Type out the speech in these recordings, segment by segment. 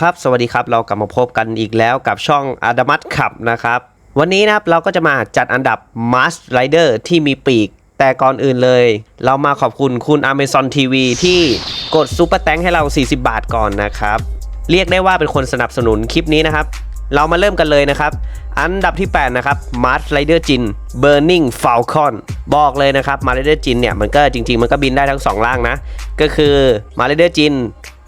ครับ สวัสดีครับ เรากลับมาพบกันอีกแล้วกับช่องอาดามัตขับนะครับ วันนี้นะครับเราก็จะมาจัดอันดับ Mars Rider ที่มีปีก แต่ก่อนอื่นเลย เรามาขอบคุณคุณ Amazon TV ที่กดซูเปอร์แตงให้เรา 40 บาทก่อนนะครับ เรียกได้ว่าเป็นคนสนับสนุนคลิปนี้นะครับ เรามาเริ่มกันเลยนะครับ อันดับที่ 8 นะครับ Mars Rider Jin Burning Falcon บอกเลยนะครับ Mars Rider Jin เนี่ยมันก็จริง ๆ มันก็บินได้ทั้ง 2 ล่างนะ ก็คือ Mars Rider Jin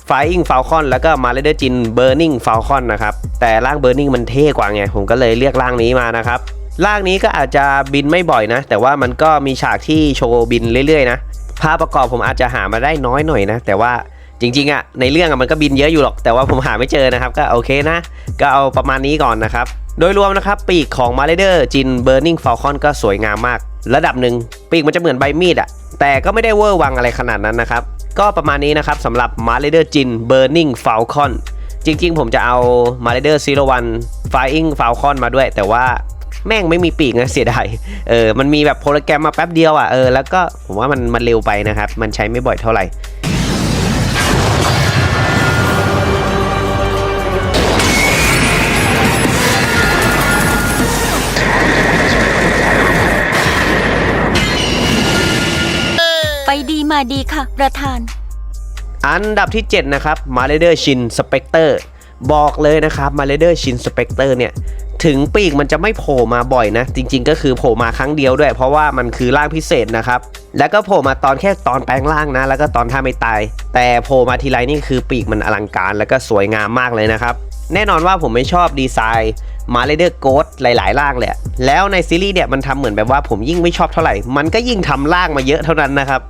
Flying Falcon แล้วก็ Mars Rider Jin Burning Falcon นะครับ แต่ร่าง Burning มันเท่กว่าไง ผมก็เลยเรียกร่างนี้มานะครับร่างนี้ก็อาจจะบินไม่บ่อยนะ แต่ว่ามันก็มีฉากที่โชว์บินเรื่อยๆนะภาพประกอบผมอาจจะหามาได้น้อยหน่อยนะ แต่ว่าจริงๆอะในเรื่องอะมันก็บินเยอะอยู่หรอก แต่ว่าผมหาไม่เจอนะครับ ก็โอเคนะ ก็เอาประมาณนี้ก่อนนะครับ โดยรวมนะครับ ปีกของมา r เดอร์จินเบ r ร์นิงฟ a ลคอนก็สวยงามมาก ระดับหนึ่งปีกมันจะเหมือนใบมีดอะแต่ก็ไม่ได้เวอร์วังอะไรขนาดนั้นนะครับ ก็ประมาณนี้นะครับสำหรับมา r เดอร์จินเบ r ร์นิงฟ a ลคอนจริงๆ ผมจะเอามา r เดอร์ซีโรวันไฟอิงฟ a ลคอนมาด้วย แต่ว่าแม่งไม่มีปีกนะเสียดาย เออ มันมีแบบโปรแกรมมาแป๊บเดียวอะ เออ แล้วก็ผมว่ามันมันเร็วไปนะครับ มันใช้ไม่บ่อยเท่าไหร่ มาดีค่ะ ประธาน อันดับที่ 7 นะครับมาเลเดอร์ชินสเปกเตอร์บอกเลยนะครับมาเลเดอร์ชินสเปกเตอร์เนี่ยถึงปีกมันจะไม่โผล่มาบ่อยนะ จริง ๆ ก็คือโผล่มาครั้งเดียวด้วย เพราะว่ามันคือร่างพิเศษนะครับ แล้วก็โผล่มาตอนแค่ตอนแปลงร่างนะ แล้วก็ตอนท่าไม่ตาย แต่โผล่มาทีไรนี่คือปีกมันอลังการ แล้วก็สวยงามมากเลยนะครับ แน่นอนว่าผมไม่ชอบดีไซน์มาเลเดอร์โกดหลาย ๆ ร่างเลยอะแล้วในซีรีส์เนี่ยมันทำเหมือนแบบว่าผมยิ่งไม่ชอบเท่าไหร่ มันก็ยิ่งทำร่างมาเยอะเท่านั้นนะครับ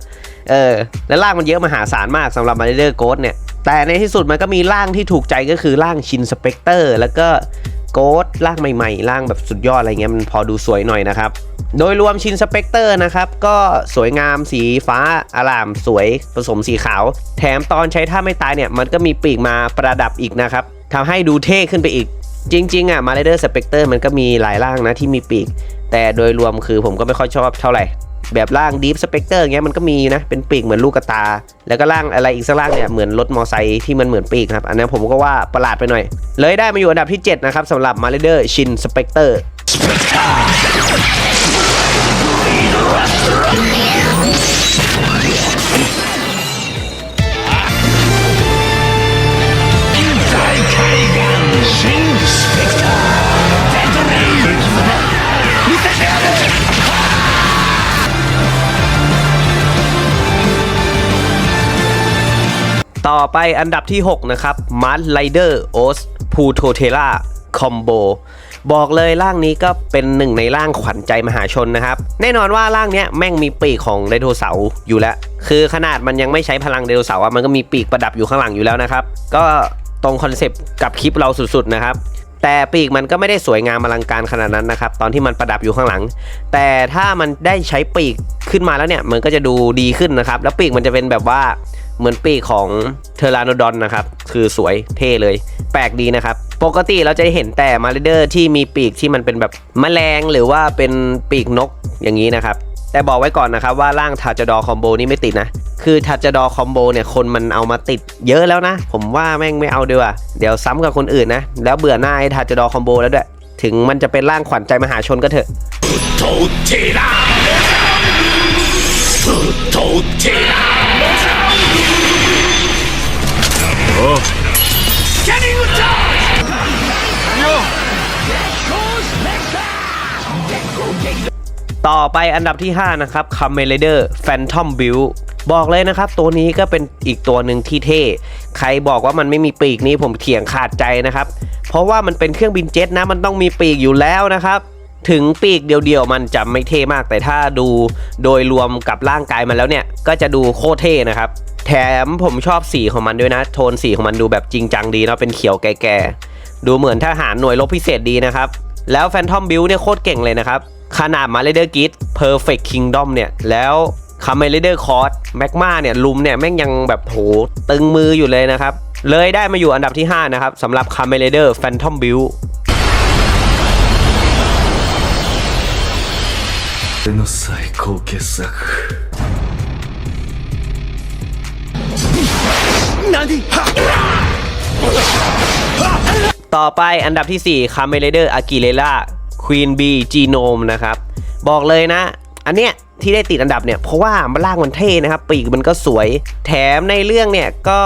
เออแล้วร่างมันเยอะมหาศาลมากสำหรับมาเดอร์โกดเนี่ย แต่ในที่สุดมันก็มีร่างที่ถูกใจก็คือร่างชินสเปกเตอร์แล้วก็โกดร่างใหม่ๆร่างแบบสุดยอดอะไรเงี้ยมันพอดูสวยหน่อยนะครับ โดยรวมชินสเปกเตอร์นะครับ ก็สวยงามสีฟ้าอารามสวยผสมสีขาว แถมตอนใช้ท่าไม่ตายเนี่ยมันก็มีปีกมาประดับอีกนะครับทำให้ดูเท่ขึ้นไปอีก จริงๆอะมาเลเดอร์สเปกเตอร์มันก็มีหลายร่างนะที่มีปีก แต่โดยรวมคือผมก็ไม่ค่อยชอบเท่าไหร่ แบบร่างดีฟสเปกเตอร์เงี้ยมันก็มีนะเป็นปีกเหมือนลูกกตา แล้วก็ร่างอะไรอีกสักร่างเนี่ยเหมือนรถมอไซค์ที่มันเหมือนปีกครับ อันนี้ผมก็ว่าประหลาดไปหน่อย เลยได้มาอยู่อันดับที่ 7 นะครับสำหรับมาเลเดอร์ชินสเปกเตอร์ ไปอันดับที่ 6 นะครับ m a r l i d e r o s p u t o t e l a Combo บบอกเลยร่างนี้ก็เป็นหนึ่งในร่างขวัญใจมหาชนนะครับ แน่นอนว่าร่างเนี้ยแม่งมีปีกของไดโนเสาร์อยู่แล้ว คือขนาดมันยังไม่ใช้พลังไดโนเสาร์อะมันก็มีปีกประดับอยู่ข้างหลังอยู่แล้วนะครับ ก็ตรงคอนเซปต์กับคลิปเราสุดๆนะครับ แต่ปีกมันก็ไม่ได้สวยงามอลังการขนาดนั้นนะครับ ตอนที่มันประดับอยู่ข้างหลัง แต่ถ้ามันได้ใช้ปีกขึ้นมาแล้วเนี่ยมันก็จะดูดีขึ้นนะครับ แล้วปีกมันจะเป็นแบบว่า เหมือนปีกของเทอร์านดอนนะครับ คือสวยเท่เลย แปลกดีนะครับ ปกติเราจะเห็นแต่มาริเดอร์ที่มีปีกที่มันเป็นแบบมแมลงหรือว่าเป็นปีกนกอย่างนี้นะครับ แต่บอกไว้ก่อนนะครับว่าร่างทาจดอคอมโบนี่ไม่ติดนะ คือทาจดอคอมโบเนี่ยคนมันเอามาติดเยอะแล้วนะ ผมว่าแม่งไม่เอาเดี๋ยวเดี๋ยวซ้ำกับคนอื่นนะ แล้วเบื่อหน้าไอ้ทาจดอคอมโบแล้วด้วย ถึงมันจะเป็นร่างขวัญใจมหาชนก็เถอะ ต่อไปอันดับที่ 5 นะครับคัมเมเลเดอร์แฟนทอมบิลบอกเลยนะครับ ตัวนี้ก็เป็นอีกตัวหนึ่งที่เท่ ใครบอกว่ามันไม่มีปีกนี้ผมเถียงขาดใจนะครับ เพราะว่ามันเป็นเครื่องบินเจ็ตนะ มันต้องมีปีกอยู่แล้วนะครับ ถึงปีกเดียวๆ มันจะไม่เท่มาก แต่ถ้าดูโดยรวมกับร่างกายมันแล้วเนี่ย ก็จะดูโคตรเท่นะครับ แถมผมชอบสีของมันด้วยนะ โทนสีของมันดูแบบจริงจังดีเนาะเป็นเขียวแก่ๆ ดูเหมือนทหารหน่วยรบพิเศษดีนะครับ แล้ว Phantom Build เนี่ยโคตรเก่งเลยนะครับ ขนาดมาเลเดอร์กิท Perfect Kingdom เนี่ยแล้วคาเมเลเดอร์คอร์สแมกมาเนี่ยลุมเนี่ยแม่งยังแบบโหตึงมืออยู่เลยนะครับ เลยได้มาอยู่อันดับที่ 5 นะครับสำหรับคาเมเลเดอร์ Phantom Build 俺の最高傑作何 ต่อไปอันดับที่ 4 c a m e l a d e r Aguilera Queen Bee Genome นะครับ บอกเลยนะ อันเนี้ยที่ได้ติดอันดับเนี่ย เพราะว่ามันล่างมันเท่นะครับ ปีกมันก็สวย แถมในเรื่องเนี่ยก็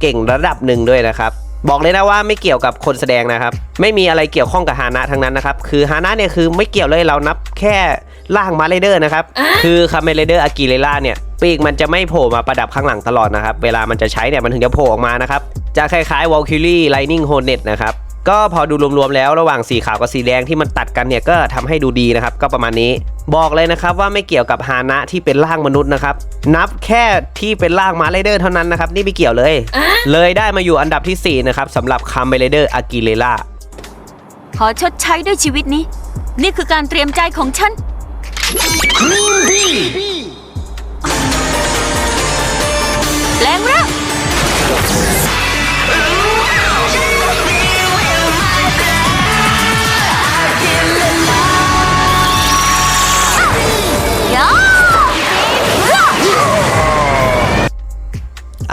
เก่งระดับหนึ่งด้วยนะครับ บอกเลยนะว่าไม่เกี่ยวกับคนแสดงนะครับ ไม่มีอะไรเกี่ยวข้องกับฮานะทั้งนั้นนะครับ คือฮานะเนี่ยคือไม่เกี่ยวเลยเรานับแค่ ล่างมาเลเดอร์นะครับ คือคาเมเลเดอร์อากิเลล่าเนี่ย ปีกมันจะไม่โผล่มาประดับข้างหลังตลอดนะครับ เวลามันจะใช้เนี่ยมันถึงจะโผล่ออกมานะครับ จะคล้ายๆ Valkyrie Lightning Hornet นะครับ ก็พอดูรวมๆแล้วระหว่างสีขาวกับสีแดงที่มันตัดกันเนี่ยก็ทำให้ดูดีนะครับ ก็ประมาณนี้ บอกเลยนะครับว่าไม่เกี่ยวกับฮานะที่เป็นร่างมนุษย์นะครับ นับแค่ที่เป็นร่างมาเลเดอร์เท่านั้นนะครับ นี่ไม่เกี่ยวเลย เลยได้มาอยู่อันดับทีสี่4นะครับสำหรับคาเมเลเดอร์อากิเลล่าขอชดใช้ด้วยชีวิตนี้ นี่คือการเตรียมใจของฉัน แปลงร่างยา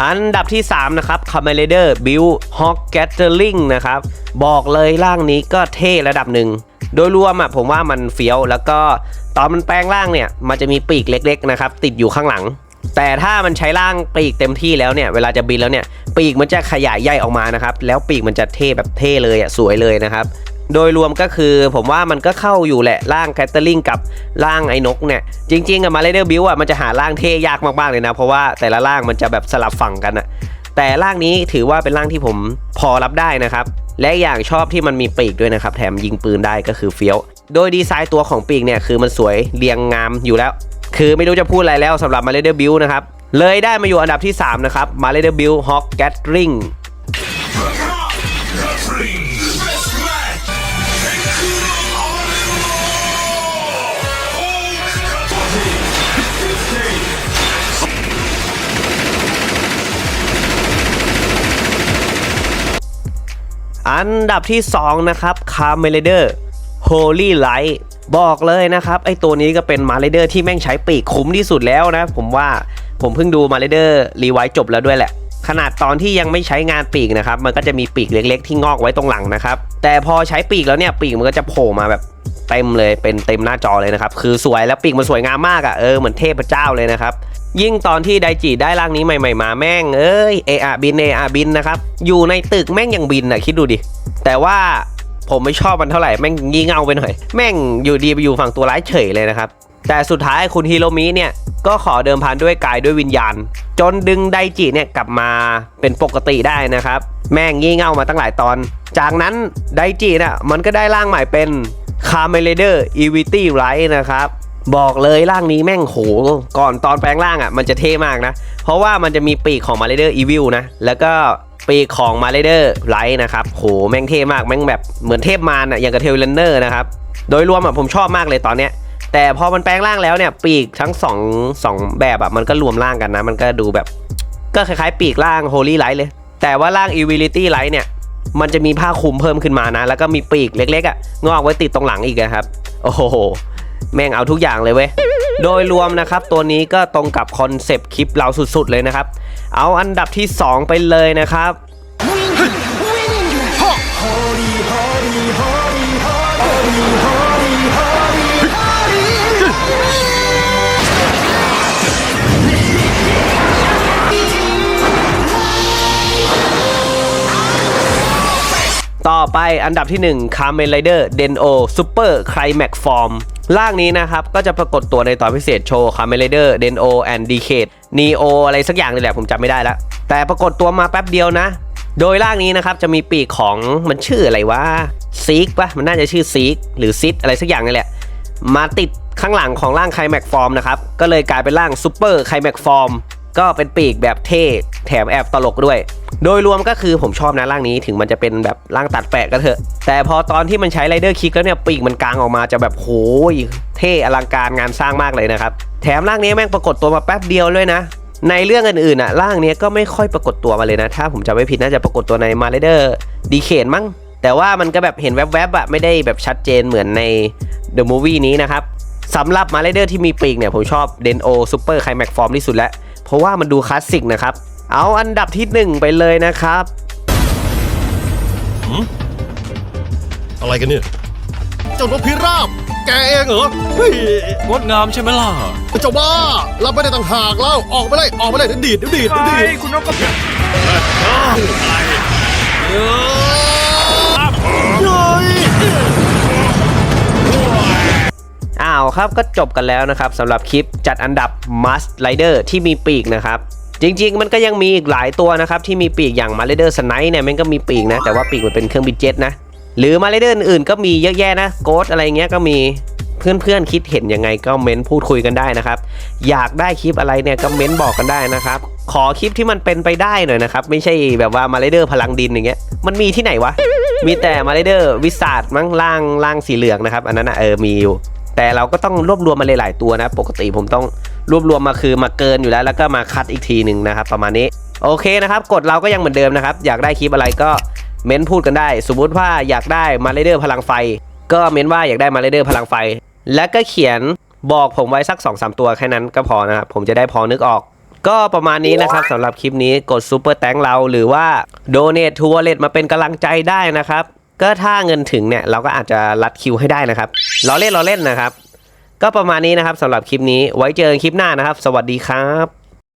อันดับที่ 3 นะครับ c a m e l a d e r Build Hawk Gathering นะครับ บอกเลยร่างนี้ก็เท่ระดับหนึ่ง โดยรวมอะผมว่ามันเฟี้ยว แล้วก็ตอนมันแปลงร่างเนี่ยมันจะมีปีกเล็กๆนะครับติดอยู่ข้างหลัง แต่ถ้ามันใช้ร่างปีกเต็มที่แล้วเนี่ยเวลาจะบินแล้วเนี่ยปีกมันจะขยายใหญ่ออกมานะครับแล้วปีกมันจะเท่แบบเท่เลยอะสวยเลยนะครับโดยรวมก็คือผมว่ามันก็เข้าอยู่แหละร่างแคตเตอริงกับร่างไอ้นกเนี่ย จริงๆอะมาเลเดอร์บิวอะมันจะหาร่างเท่ยากมากๆเลยนะ เพราะว่าแต่ละร่างมันจะแบบสลับฝั่งกันอะ แต่ร่างนี้ถือว่าเป็นร่างที่ผมพอรับได้นะครับ และอย่างชอบที่มันมีปีกด้วยนะครับ แถมยิงปืนได้ก็คือเฟี้ยว โดยดีไซน์ตัวของปีกเนี่ยคือมันสวยเรียงงามอยู่แล้ว คือไม่รู้จะพูดอะไรแล้วสำหรับมาเลเดอร์บิวนะครับ เลยได้มาอยู่อันดับที่ 3 นะครับมาเลเดอร์บิวฮอกแกตริง อันดับที่ 2 นะครับ c a r m e l a d e r Holy Light บอกเลยนะครับ ไอตัวนี้ก็เป็นมา l เดอร์ที่แม่งใช้ปีกคุ้มที่สุดแล้วนะ ผมว่าผมเพิ่งดูมา l เดอร์รีไวจบแล้วด้วยแหละ ขนาดตอนที่ยังไม่ใช้งานปีกนะครับ มันก็จะมีปีกเล็ก ๆ ที่งอกไว้ตรงหลังนะครับ แต่พอใช้ปีกแล้วเนี่ยปีกมันก็จะโผล่มาแบบเต็มเลยเป็นเต็มหน้าจอเลยนะครับ คือสวยแล้วปีกมันสวยงามมากอะ่ะเออเหมือนเทพเจ้าเลยนะครับ ยิ่งตอนที่ไดจิได้ร่างนี้ใหม่ๆมาแม่งเอ้ยเออะบินเออะบินนะครับอยู่ในตึกแม่งยังบินอะคิดดูดิ แต่ว่าผมไม่ชอบมันเท่าไหร่แม่งงี่เง่าไปหน่อย แม่งอยู่ดีไปอยู่ฝั่งตัวร้ายเฉยเลยนะครับ แต่สุดท้ายคุณฮิโรมิเนี่ยก็ขอเดิมพันด้วยกายด้วยวิญญาณ จนดึงไดจิเนี่ยกลับมาเป็นปกติได้นะครับ แม่งงี่เง่ามาตั้งหลายตอน จากนั้นไดจิน่ะมันก็ได้ร่างใหม่เป็นคาร์เมเลเดอร์อีวิตี้ไรนะครับ บอกเลยร่างนี้แม่งโห ก่อนตอนแปลงร่างอะมันจะเท่มากนะ เพราะว่ามันจะมีปีกของมาเลเดอร์อีวิลนะ แล้วก็ปีกของมาเลเดอร์ไลท์นะครับ โหแม่งเท่มากแม่งแบบเหมือนเทพมารอะอย่างกับเทเลนเนอร์นะครับ โดยรวมอะผมชอบมากเลยตอนเนี้ยแต่พอมันแปลงร่างแล้วเนี่ยปีกทั้งสองสองแบบอะมันก็รวมร่างกันนะ มันก็ดูแบบ ก็คล้ายๆ ปีกร่าง Holy Light เลย แต่ว่าร่าง Evility Light เนี่ยมันจะมีผ้าคลุมเพิ่มขึ้นมานะ แล้วก็มีปีกเล็กๆอะงอกไว้ติดตรงหลังอีกนะครับ โอ้โห แม่งเอาทุกอย่างเลยเว้ย โดยรวมนะครับ ตัวนี้ก็ตรงกับคอนเซปต์คลิปเราสุดๆเลยนะครับ เอาอันดับที่ 2 ไปเลยนะครับต่อไปอันดับที่1 c a r m e n Rider Deno Super Climax Form ร่างนี้นะครับ ก็จะปรากฏตัวในตอนพิเศษโชว์ c a r m e n Rider Deno and Decade Neo อะไรสักอย่างนี่แหละผมจำไม่ได้แล้วแต่ปรากฏตัวมาแป๊บเดียวนะ โดยร่างนี้นะครับจะมีปีกของมันชื่ออะไรวะซีกปะมันน่าจะชื่อซีกหรือซิดอะไรสักอย่างนี่แหละ มาติดข้างหลังของร่างไคลแม็กฟอร์มนะครับ ก็เลยกลายเป็นร่างซูเปอร์ไคลแม็กฟอร์ม ก็เป็นปีกแบบเท่แถมแอบตลกด้วย โดยรวมก็คือผมชอบนะร่างนี้ถึงมันจะเป็นแบบร่างตัดแปะก็เถอะ แต่พอตอนที่มันใช้ไรเดอร์คิกแล้วเนี่ยปีกมันกลางออกมาจะแบบโหยเท่อลังการงานสร้างมากเลยนะครับ แถมร่างนี้แม่งปรากฏตัวมาแป๊บเดียวเลยนะในเรื่องอื่นๆอะร่างนี้ก็ไม่ค่อยปรากฏตัวมาเลยนะ ถ้าผมจำไม่ผิดน่าจะปรากฏตัวในมาเลเดอร์ดีเคนมั้งแต่ว่ามันก็แบบเห็นแวบๆอะไม่ได้แบบชัดเจนเหมือนใน The Movie นี้นะครับสำหรับมาเลเดอร์ที่มีปีกเนี่ยผมชอบเดนโอซูเปอร์ไคลแม็กฟอร์มที่สุดแล้ว เพราะว่ามันดูคลาสสิกนะครับ เอาอันดับที่ 1 ไปเลยนะครับอะไรกันเนี่ย เจ้านกพิราบ แกเองเหรอเฮ้ยงดงามใช่ไหมล่ะเจ้าบ้ารับไม่ได้ต่างหากเล่าออกไปเลยออกไปเลยเดี๋ยวดีดเดี๋ยวดีดเดี๋ยวดีดคุณนกกระเพียเฮ้าวครับก็จบกันแล้วนะครับสำหรับคลิปจัดอันดับ Must Rider ที่มีปีกนะครับจริงๆ มันก็ยังมีอีกหลายตัวนะครับที่มีปีกอย่าง m a r เดอร์สไนเนี่ยมันก็มีปีกนะ แต่ว่าปีกมันเป็นเครื่องบินเจ็ตนะ หรือ m a r เดอร์อื่นๆก็มีเยอะแยะนะโกดอะไรเงี้ยก็มีเพื่อนๆคิดเห็นยังไงก็เม้นพูดคุยกันได้นะครับ อยากได้คลิปอะไรเนี่ยก็เม้นบอกกันได้นะครับ ขอคลิปที่มันเป็นไปได้หน่อยนะครับ ไม่ใช่แบบว่า m a r เดอร์พลังดินอย่างเงี้ยมันมีที่ไหนวะมีแต่ m a r เดอร์วิสาดมั้งล่างล่างสีเหลืองนะครับอันนั้นนะเออมีอยู่ แต่เราก็ต้องรวบรวมมาหลายๆตัวนะ ปกติผมต้องรวบรวมมาคือมาเกินอยู่แล้ว แล้วก็มาคัดอีกทีหนึ่งนะครับ ประมาณนี้โอเคนะครับ กดเราก็ยังเหมือนเดิมนะครับ อยากได้คลิปอะไรก็เม้นพูดกันได้ สมมุติว่าอยากได้มาเลเดอร์พลังไฟ ก็เม้นว่าอยากได้มาเลเดอร์พลังไฟ แล้วก็เขียนบอกผมไว้สัก2อสตัวแค่นั้นก็พอนะครับผมจะได้พอนึกออก ก็ประมาณนี้นะครับสำหรับคลิปนี้กดซูเปอร์แตงเราหรือว่าโดเน t ทัวร์เลตมาเป็นกำลังใจได้นะครับ ก็ถ้าเงินถึงเนี่ยเราก็อาจจะรัดคิวให้ได้นะครับล้อเล่นล้อเล่นนะครับ ก็ประมาณนี้นะครับสำหรับคลิปนี้ไว้เจอกันคลิปหน้านะครับ สวัสดีครับ